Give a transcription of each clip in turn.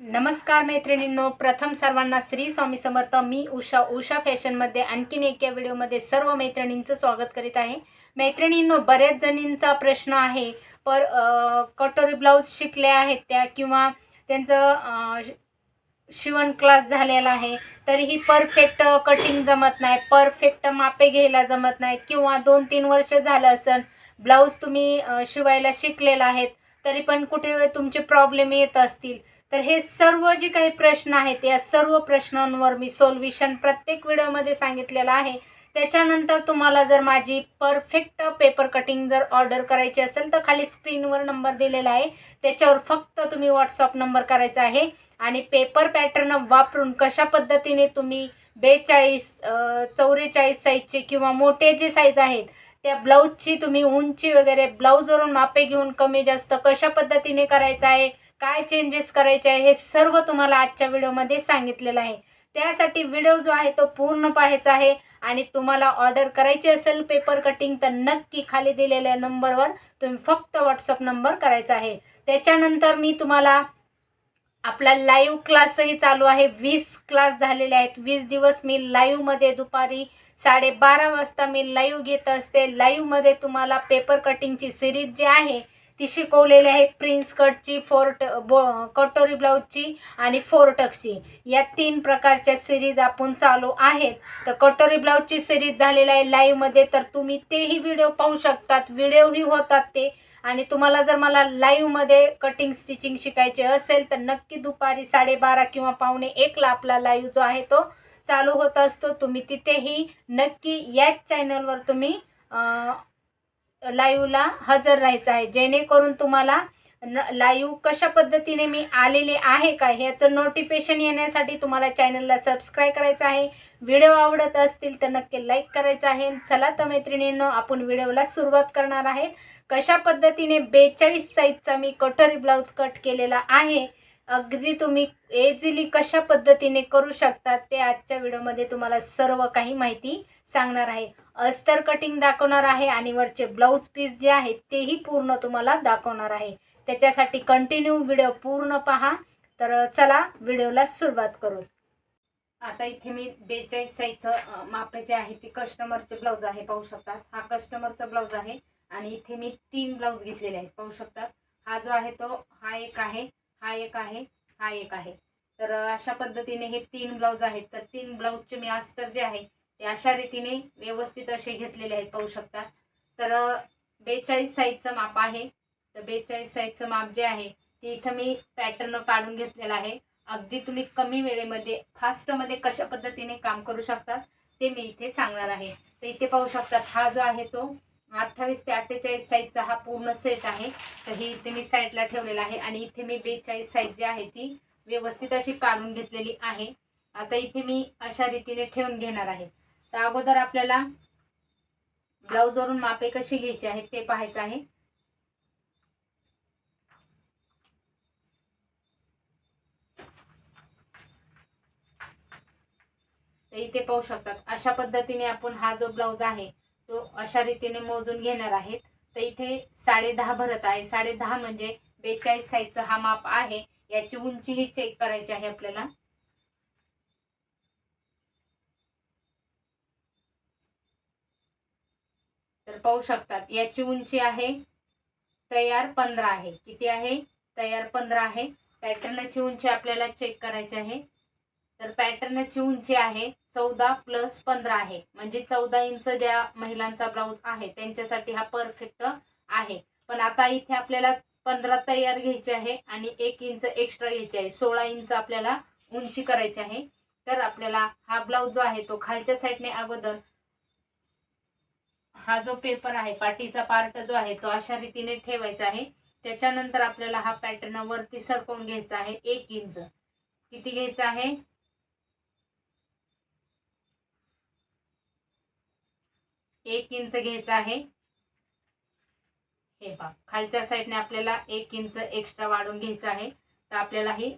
नमस्कार मैत्रिणींनो. प्रथम सर्वांना श्री स्वामी समर्थ. मी उषा उषा फॅशनमध्ये आणखीन एका व्हिडिओमध्ये सर्व मैत्रिणींचं स्वागत करीत आहे. मैत्रिणींनो बऱ्याच जणींचा प्रश्न आहे पर कटोरी ब्लाऊज शिकल्या आहेत त्या किंवा त्यांचं शिवण क्लास झालेला आहे तरीही परफेक्ट कटिंग जमत नाही परफेक्ट मापे घ्यायला जमत नाहीत किंवा दोन तीन वर्ष झालं असेल ब्लाऊज तुम्ही शिवायला शिकलेला आहेत तरी पण कुठे तुमचे प्रॉब्लेम येत असतील. तर हे सर्व जे काही प्रश्न आहेत या सर्व प्रश्नांवर मी सोल्युशन प्रत्येक व्हिडिओमध्ये सांगितलेलं आहे. त्याच्यानंतर तुम्हाला जर माझी परफेक्ट पेपर कटिंग जर ऑर्डर करायची असेल तर खाली स्क्रीनवर नंबर दिलेला आहे. त्याच्यावर फक्त तुम्ही व्हॉट्सअप नंबर करायचा आहे आणि पेपर पॅटर्न वापरून कशा पद्धतीने तुम्ही बेचाळीस चौवेचाळीस साईजचे किंवा मोठे जे साईज आहेत त्या ब्लाऊजची तुम्ही उंची वगैरे ब्लाऊजवरून मापे घेऊन कमी जास्त कशा पद्धतीने करायचं आहे काय चेंजेस करायचे आहे हे सर्व तुम्हाला आजच्या व्हिडिओमध्ये सांगितलेलं आहे. त्यासाठी व्हिडिओ जो आहे तो पूर्ण पाहायचा आहे आणि तुम्हाला ऑर्डर करायची असेल पेपर कटिंग तर नक्की खाली दिलेल्या नंबरवर तुम्ही फक्त व्हॉट्सअप नंबर करायचा आहे. त्याच्यानंतर मी तुम्हाला आपला लाईव्ह क्लासही चालू आहे. वीस क्लास झालेले आहेत. वीस दिवस मी लाईव्हमध्ये दुपारी साडेबारा वाजता मी लाईव्ह घेत असते. लाईव्हमध्ये तुम्हाला पेपर कटिंगची सिरीज जी आहे ती शिकवलेली आहे प्रिन्स कटची फोर ट बो कटोरी ब्लाऊजची आणि फोर या तीन प्रकारच्या सिरीज आपण चालू आहेत. तर कटोरी ब्लाऊजची सिरीज झालेली आहे लाईव्हमध्ये तर तुम्ही तेही व्हिडिओ पाहू शकतात. व्हिडिओही होतात ते. आणि तुम्हाला जर मला लाईव्हमध्ये कटिंग स्टिचिंग शिकायचे असेल तर नक्की दुपारी साडेबारा किंवा पावणे एकला आपला लाईव्ह जो आहे तो चालू होत असतो. तुम्ही तिथेही नक्की याच चॅनलवर तुम्ही लाईव्हला हजर राहायचं आहे. जेणेकरून तुम्हाला न लाईव्ह कशा पद्धतीने मी आलेले आहे का ह्याचं नोटिफिकेशन येण्यासाठी तुम्हाला चॅनलला सबस्क्राईब करायचं आहे. व्हिडिओ आवडत असतील तर नक्की लाईक करायचं आहे. चला तर मैत्रिणींनो आपण व्हिडिओला सुरुवात करणार आहेत. कशा पद्धतीने बेचाळीस साईजचा मी कटोरी ब्लाऊज कट केलेला आहे अगदी तुम्ही एझिली कशा पद्धतीने करू शकतात ते आजच्या व्हिडिओमध्ये तुम्हाला सर्व काही माहिती सांगणार आहे. अस्तर कटिंग दाखवणार आहे आणि वरचे ब्लाऊज पीस जे आहेत तेही पूर्ण तुम्हाला दाखवणार आहे. त्याच्यासाठी कंटिन्यू व्हिडिओ पूर्ण पहा. तर चला व्हिडिओला सुरुवात करू. आता इथे मी बेचाळीस साईजचं मापे जे आहे ते कस्टमरचे ब्लाऊज आहे पाहू शकतात. हा कस्टमरचा ब्लाऊज आहे आणि इथे मी तीन ब्लाऊज घेतलेले आहेत पाहू शकतात. हा जो आहे तो हा एक आहे हा एक आहे हा एक आहे. तर अशा पद्धतीने हे तीन ब्लाऊज आहेत. तर तीन ब्लाऊजचे मी अस्तर जे आहे ते अशा रीतीने व्यवस्थित असे घेतलेले आहेत पाहू शकता. तर बेचाळीस साईजचं माप आहे. तर बेचाळीस साईजचं माप जे आहे ते इथं मी पॅटर्न काढून घेतलेलं आहे. अगदी तुम्ही कमी वेळेमध्ये फास्टमध्ये कशा पद्धतीने काम करू शकतात ते मी इथे सांगणार आहे. तर इथे पाहू शकतात हा जो आहे तो अठ्ठावीस ते अठ्ठेचाळीस साईजचा हा पूर्ण सेट आहे. तर ही इथे मी साईडला ठेवलेला आहे आणि इथे मी बेचाळीस साईज जी आहे ती व्यवस्थित अशी काढून घेतलेली आहे. आता इथे मी अशा रीतीने ठेवून घेणार आहे. तर अगोदर आपल्याला ब्लाऊजवरून मापे कशी घ्यायची आहेत ते पाहायचं आहे. तर इथे पाहू शकतात अशा पद्धतीने आपण हा जो ब्लाऊज आहे तो अशा रीतीने मोजून घेणार आहेत. तर इथे साडे दहा भरत आहे. साडे दहा म्हणजे बेचाळीस साईजचा हा माप आहे. याची उंची ही चेक करायची आहे आपल्याला. तर पाहू शकतात. याची उंची आहे तयार पंधरा आहे. किती आहे? तयार पंधरा आहे. पॅटर्नची उंची आपल्याला चेक करायची आहे. तर पॅटर्नची उंची आहे चौदा प्लस पंधरा आहे. म्हणजे चौदा इंच ज्या महिलांचा ब्लाऊज आहे त्यांच्यासाठी हा परफेक्ट आहे. पण आता इथे आपल्याला पंधरा तयार घ्यायचे आहे आणि एक इंच एक्स्ट्रा घ्यायचे आहे. सोळा इंच आपल्याला उंची करायची आहे. तर आपल्याला हा ब्लाऊज जो आहे तो खालच्या साईडने अगोदर हा जो पेपर आहे पाठीचा पार्ट जो आहे तो अशा रीतीने ठेवायचा आहे. त्याच्यानंतर आपल्याला हा पॅटर्न वरती सरकवून घ्यायचा आहे एक इंच किती घ्यायचा आहे? एक इंच घ्यायचा आहे. हे पहा खालच्या साईडने आपल्याला एक इंच एक्स्ट्रा वाढून घ्यायचं आहे. तर आपल्याला ही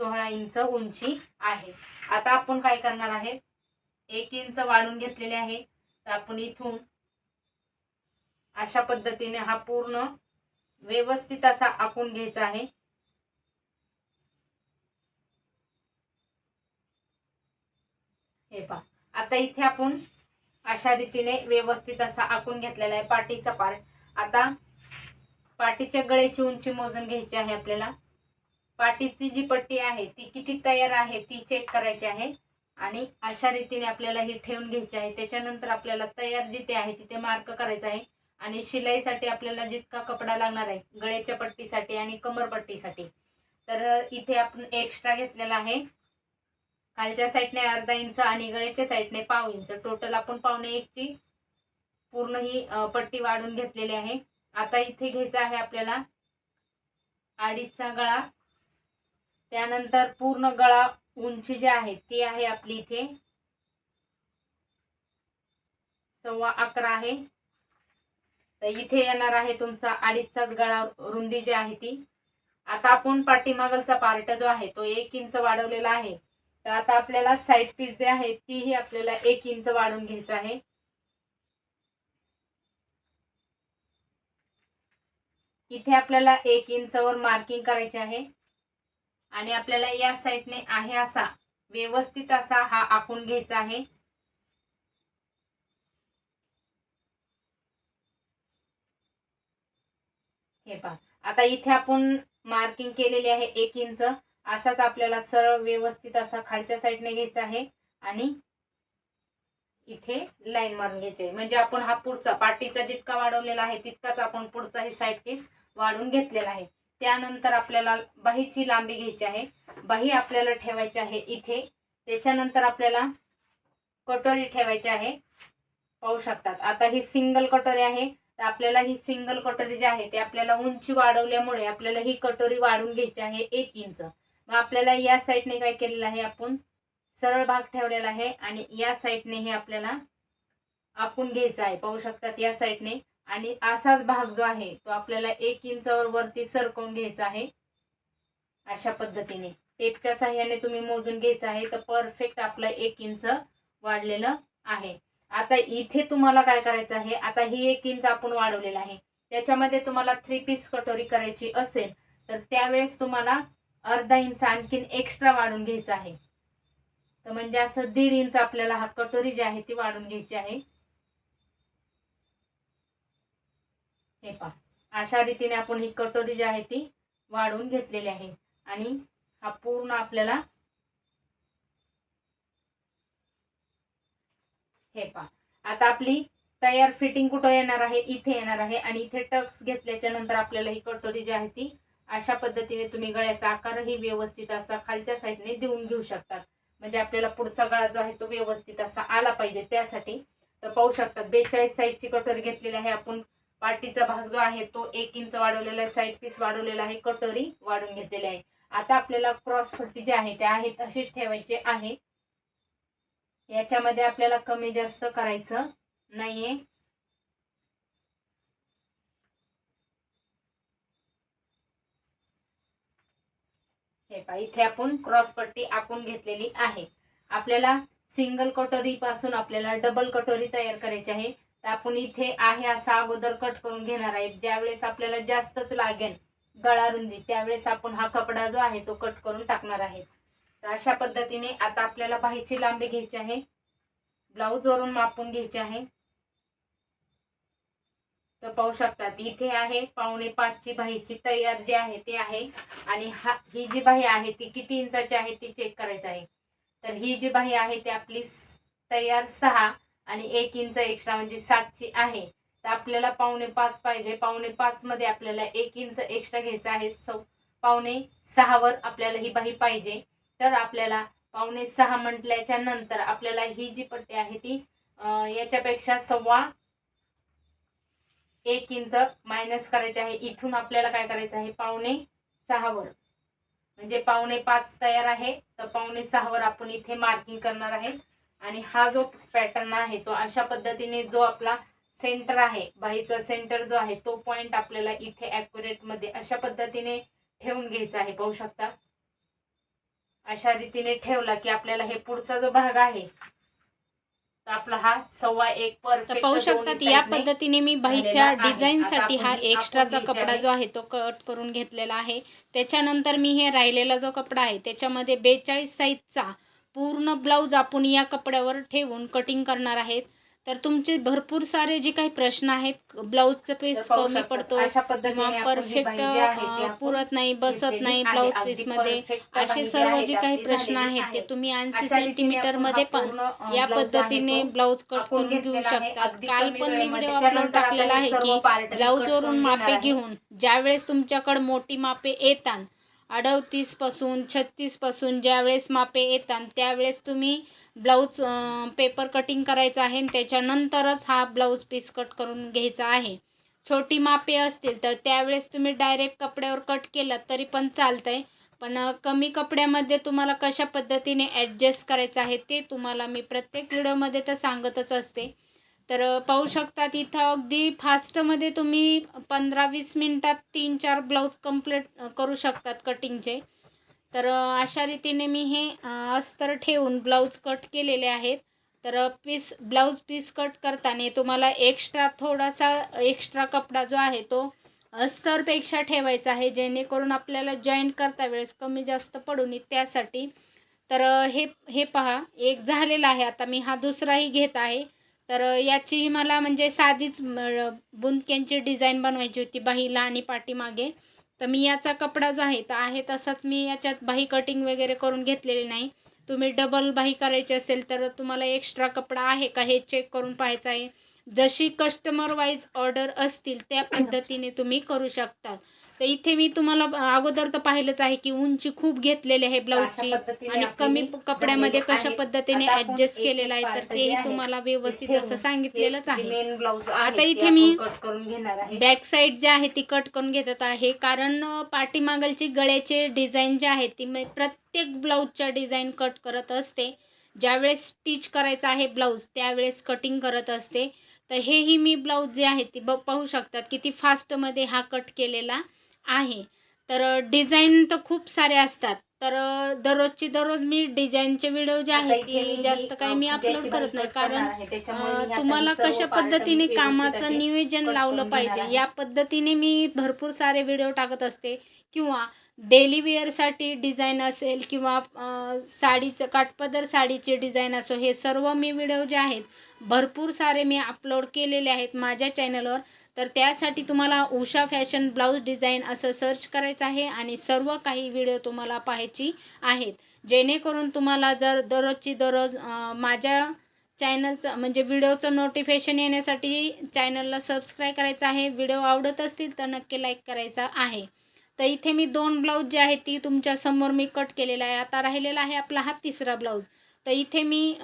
सोळा इंच उंची आहे. आता आपण काय करणार आहे? एक इंच वाढून घेतलेले आहे. तर आपण इथून अशा पद्धतीने हा पूर्ण व्यवस्थित असा आखून घ्यायचा आहे. हे पहा. आता इथे आपण अशा रीतीने व्यवस्थित असा आखून घेतलेला आहे पाठीचा पार्ट आता पाठीच्या गळ्याची उंची मोजून घ्यायची आहे आपल्याला. पाठीची जी पट्टी आहे ती किती तयार आहे ती चेक करायची आहे. आणि अशा रीतीने आपल्याला ही ठेवून घ्यायची आहे. त्याच्यानंतर आपल्याला तयार जिथे आहे तिथे मार्क करायचा आहे. आणि शिलाईसाठी आपल्याला जितका कपडा लागणार आहे गळ्याच्या पट्टीसाठी आणि कमरपट्टीसाठी तर इथे आपण एक्स्ट्रा घेतलेला आहे. खालच्या साईडने अर्धा इंच आणि गळ्याच्या साईडने पाव इंच. टोटल आपण पावणे एकची पूर्ण ही पट्टी वाढून घेतलेली आहे. आता इथे घ्यायचा आहे आपल्याला अडीचचा गळा. त्यानंतर पूर्ण गळा उंची जी आहे ती आहे आपली इथे सव्वा अकरा आहे. तर इथे येणार आहे तुमचा अडीचचाच गळा रुंदी जी आहे ती. आता आपण पाठीमागलचा पार्ट जो आहे तो एक इंच वाढवलेला आहे. तर आता आपल्याला साईड पीस जे आहे तीही आपल्याला एक इंच वाढून घ्यायचं आहे. इथे आपल्याला एक इंचवर मार्किंग करायचे आहे. आणि आपल्याला या साईडने आहे असा व्यवस्थित असा हा आखून घ्यायचा आहे. हे पहा. आता इथे आपण मार्किंग केलेली आहे एक इंच असाच आपल्याला सरळ व्यवस्थित असा खालच्या साईडने घ्यायचा आहे. आणि इथे लाईन मारून घ्यायची आहे. म्हणजे आपण हा पुढचा पाठीचा जितका वाढवलेला आहे तितकाच आपण पुढचा हे साईड पीस वाढून घेतलेला आहे. त्यानंतर आपल्याला बाहीची लांबी घ्यायची आहे. बाही आपल्याला ठेवायची आहे इथे. त्याच्यानंतर आपल्याला कटोरी ठेवायची आहे. पाहू शकतात. आता ही सिंगल कटोरी आहे. तर आपल्याला ही सिंगल कटोरी जी आहे ते आपल्याला उंची वाढवल्यामुळे आपल्याला ही कटोरी वाढून घ्यायची आहे एक इंच. मग आपल्याला या साईडने काय केलेलं आहे आपण? सरळ भाग ठेवलेला आहे आणि या साईडने हे आपल्याला आपण घ्यायचं आहे. पाहू शकतात या साईडने आणि असाच भाग जो आहे तो आपल्याला एक इंचावर वरती सरकवून घ्यायचा आहे. अशा पद्धतीने. टेपच्या साह्याने तुम्ही मोजून घ्यायचं आहे तर परफेक्ट आपलं एक इंच वाढलेलं आहे. आता इथे तुम्हाला काय करायचं आहे? आता ही एक इंच आपण वाढवलेला आहे. त्याच्यामध्ये तुम्हाला थ्री पीस कटोरी करायची असेल तर त्यावेळेस तुम्हाला अर्धा इंच आणखीन एक्स्ट्रा वाढून घ्यायचा आहे. तर म्हणजे असं दीड इंच आपल्याला हा कटोरी जी आहे ती वाढून घ्यायची आहे. हे पहा. अशा रीतीने आपण ही कटोरी जी आहे ती वाढवून घेतलेली आहे. आणि हा पूर्ण आपल्याला हे पहा. आता आपली तयार फिटिंग कुठं येणार आहे? इथे येणार आहे आणि इथे टक्स घेतल्याच्या नंतर आपल्याला ही कटोरी जी आहे ती अशा पद्धतीने तुम्ही गळ्याचा आकारही व्यवस्थित असा खालच्या साईडने देऊन घेऊ शकतात. म्हणजे आपल्याला पुढचा गळा जो आहे तो व्यवस्थित असा आला पाहिजे त्यासाठी. तर पाहू शकतात बेचाळीस साईजची कटोरी घेतलेली आहे आपण. पार्टीचा भाग जो आहे तो एक इंच वाढवलेला आहे साईड पीस वाढवलेला आहे कटोरी वाढून घेतलेली आहे. आता आपल्याला क्रॉस पट्टी जी आहे त्या आहे तशीच ठेवायची आहे. याच्यामध्ये आपल्याला कमी जास्त करायचं नाहीये. हे पा इथे आपण क्रॉस पट्टी आखून घेतलेली आहे. आपल्याला सिंगल कटोरी पासून आपल्याला डबल कटोरी तयार करायची आहे. तर आपण इथे आहे असा अगोदर कट करून घेणार आहे. ज्यावेळेस आपल्याला जास्तच लागेल गळा रुंदी त्यावेळेस आपण हा कपडा जो आहे तो कट करून टाकणार आहे. तर अशा पद्धतीने आता आपल्याला बाहीची लांबी घ्यायची आहे. ब्लाऊज वरून मापून घ्यायची आहे. तर पाहू शकतात इथे आहे पावणे पाचची बाहीची तयार जी आहे ती आहे. आणि हा ही जी बाही आहे ती किती इंचाची आहे ती चेक करायचं आहे. तर ही जी बाही आहे ती आपली तयार सहा आणि एक इंच एक्स्ट्रा म्हणजे सातची आहे. तर आपल्याला पावणे पाच पाहिजे. पावणे पाच मध्ये आपल्याला एक इंच एक्स्ट्रा घ्यायचा आहे. सौ पावणे सहावर आपल्याला ही बाही पाहिजे. तर आपल्याला पावणे सहा म्हटल्याच्या नंतर आपल्याला ही जी पट्टी आहे ती याच्यापेक्षा सव्वा एक इंच मायनस करायचे आहे. इथून आपल्याला काय करायचं आहे? पावणे सहावर म्हणजे पावणे पाच तयार आहे. तर पावणे सहावर आपण इथे मार्किंग करणार आहे. आणि हा जो पॅटर्न आहे तो अशा पद्धतीने जो आपला सेंटर आहे बाईचा सेंटर जो आहे तो पॉइंट आपल्याला इथे accurate अशा पद्धतीने ठेवून घ्यायचा आहे. पाहू शकता? अशा रीतीने ठेवला की आपल्याला हे पुढचा जो भाग आहे आपला हा सव्वा एक परफेक्ट पाहू शकतात या पद्धतीने मी बाईच्या. डिझाईनसाठी आता हा एक्स्ट्राचा कपडा. जो आहे तो कट करून घेतलेला आहे त्याच्यानंतर मी हे राहिलेला जो कपडा आहे त्याच्यामध्ये बेचाळीस साईजचा पूर्ण ब्लाऊज आपण या कपड्यावर ठेवून कटिंग करणार आहेत तर तुमचे भरपूर सारे जे काही प्रश्न आहेत ब्लाऊजचं पीस कमी. पडतो परफेक्ट पुरत नाही बसत नाही. ब्लाऊज पीसमध्ये असे सर्व जे काही प्रश्न आहेत ते. तुम्ही ऐंशी सेंटीमीटरमध्ये पण या पद्धतीने ब्लाऊज कट करून घेऊ. शकतात काल पण मी. व्हिडिओ अपलोड टाकलेला आहे की ब्लाऊजवरून मापे. घेऊन ज्यावेळेस तुमच्याकडे मोठी मापे येतात अडतीसपासून छत्तीसपासून ज्यावेळेस मापे येतात त्यावेळेस तुम्ही ब्लाऊज पेपर कटिंग करायचं आहे आणि त्याच्यानंतरच हा ब्लाऊज पीस कट करून घ्यायचा आहे. छोटी मापे असतील तर त्यावेळेस तुम्ही डायरेक्ट कपड्यावर कट केलं तरी पण चालतं आहे पण कमी कपड्यामध्ये तुम्हाला कशा पद्धतीने ॲडजस्ट करायचं आहे ते तुम्हाला मी प्रत्येक व्हिडिओमध्ये तर सांगतच असते. तर पाहू शकतात इथं अगदी फास्टमध्ये तुम्ही पंधरा वीस मिनटात तीन चार ब्लाऊज कंप्लीट करू शकतात कटिंगचे. तर अशा रीतीने मी हे अस्तर ठेवून ब्लाऊज कट केलेले आहेत. तर पीस ब्लाऊज पीस कट करताना तुम्हाला एक्स्ट्रा थोडासा एक्स्ट्रा कपडा जो आहे तो अस्तरपेक्षा ठेवायचा आहे जेणेकरून आपल्याला जॉईंट करता वेळेस कमी जास्त पडू नये त्यासाठी. तर हे हे पहा एक झालेला आहे. आता मी हा दुसराही घेत आहे. तर याचीही मला म्हणजे साधीच बुंदक्यांची डिझाईन बनवायची होती बाहीला आणि पाठीमागे. तर मी याचा कपडा जो आहे तर आहे तसाच मी याच्यात बाही कटिंग वगैरे करून घेतलेली नाही. तुम्ही डबल बाही करायची असेल तर तुम्हाला एक्स्ट्रा कपडा आहे का हे चेक करून पाहायचं आहे. जशी कस्टमर वाईज ऑर्डर असतील त्या पद्धतीने तुम्ही करू शकता. तर इथे मी तुम्हाला अगोदर तर पाहिलंच आहे की उंची खूप घेतलेली आहे ब्लाऊजची आणि कमी कपड्यामध्ये कशा. पद्धतीने ऍडजस्ट केलेलं आहे तर तेही तुम्हाला व्यवस्थित असं सांगितलेलंच आहे. आता इथे मी बॅक साईड जे आहे ती कट करून घेतात आहे. कारण पाठीमागलची गळ्याचे डिझाईन जे आहे ती मी प्रत्येक ब्लाऊजच्या डिझाईन कट करत असते. ज्यावेळेस स्टिच करायचं आहे ब्लाऊज त्यावेळेस कटिंग करत असते. तर हेही मी ब्लाऊज जे आहे ती ब पाहू शकतात किती फास्टमध्ये हा कट केलेला आहे. तर डिझाईन तर खूप सारे असतात. तर दररोजची दररोज मी डिझाईनचे व्हिडिओ जे आहेत ती जास्त काही मी अपलोड करत नाही. कारण तुम्हाला कशा पद्धतीने कामाचं नियोजन लावलं पाहिजे. या पद्धतीने मी भरपूर सारे व्हिडिओ टाकत असते. किंवा डेली वेअरसाठी डिझाईन असेल किंवा साडीचं काठपदर साडीचे डिझाईन असो हे सर्व मी व्हिडिओ जे आहेत भरपूर सारे मी अपलोड केलेले आहेत माझ्या चॅनलवर. तर त्यासाठी तुम्हाला उषा फॅशन ब्लाऊज डिझाईन असं सर्च करायचं आहे आणि सर्व काही व्हिडिओ तुम्हाला पाहायची आहेत. जेणेकरून तुम्हाला जर दररोजची दररोज माझ्या चॅनलचं म्हणजे व्हिडिओचं नोटिफिकेशन येण्यासाठी चॅनलला सबस्क्राईब करायचं आहे. व्हिडिओ आवडत असतील तर नक्की लाईक करायचा आहे. तर इथे मी दोन ब्लाऊज जे आहेत ती तुमच्यासमोर मी कट केलेला आहे. आता राहिलेला आहे आपला हा तिसरा ब्लाऊज. तर इथे मी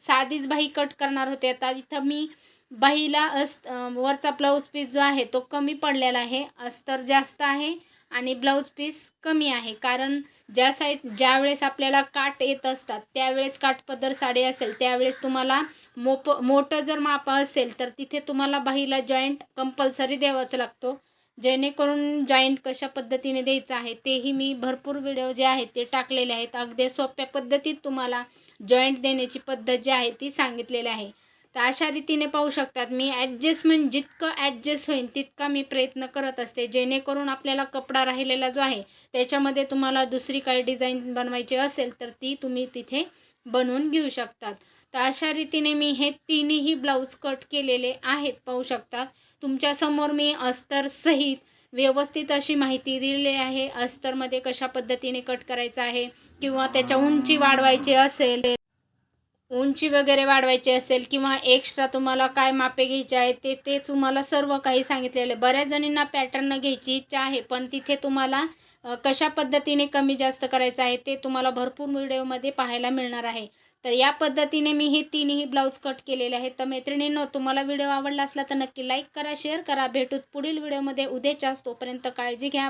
साधीच बाही कट करणार होते. आता इथं मी बाहीला अस वरचा ब्लाऊज पीस जो आहे तो कमी पडलेला आहे. अस्तर जास्त आहे आणि ब्लाऊज पीस कमी आहे. कारण ज्या साईड ज्या वेळेस आपल्याला काट येत असतात त्यावेळेस काठपदर साडी असेल त्यावेळेस तुम्हाला मोप मोठं जर माप असेल तर तिथे तुम्हाला बाहीला जॉईंट कंपल्सरी द्यावाच लागतो. जेणेकरून जॉईंट कशा पद्धतीने द्यायचं आहे तेही मी भरपूर व्हिडिओ जे आहेत ते टाकलेले आहेत. अगदी सोप्या पद्धतीत तुम्हाला जॉईंट देण्याची पद्धत जी आहे ती सांगितलेली आहे. तर अशा रीतीने पाहू शकतात मी ॲडजस्टमेंट जितकं ॲडजस्ट होईल तितका मी प्रयत्न करत असते. जेणेकरून आपल्याला कपडा राहिलेला जो आहे त्याच्यामध्ये तुम्हाला दुसरी काही डिझाईन बनवायची असेल तर ती तुम्ही तिथे बनवून घेऊ शकतात. तर अशा रीतीने मी हे तिन्ही ब्लाऊज कट केलेले आहेत. पाहू शकतात तुमच्यासमोर मी अस्तर सहित व्यवस्थित अशी माहिती दिलेली आहे. अस्तरमध्ये कशा पद्धतीने कट करायचं आहे किंवा त्याच्या उंची वाढवायची असेल उंची वगैरे वाढवायची असेल किंवा एक्स्ट्रा तुम्हाला काय मापे घ्यायचे आहे ते ते तुम्हाला सर्व काही सांगितलेलं आहे. बऱ्याच जणींना पॅटर्न घ्यायची इच्छा आहे पण तिथे तुम्हाला कशा पद्धतीने कमी जास्त करायचं आहे ते तुम्हाला भरपूर व्हिडिओमध्ये पाहायला मिळणार आहे. तर या पद्धतीने मी हे तीनही ब्लाऊज कट केलेले आहेत. तर मैत्रिणींनो तुम्हाला व्हिडिओ आवडला असला तर नक्की लाईक करा शेअर करा. भेटूत पुढील व्हिडिओमध्ये. उद्याच्याच तोपर्यंत काळजी घ्या.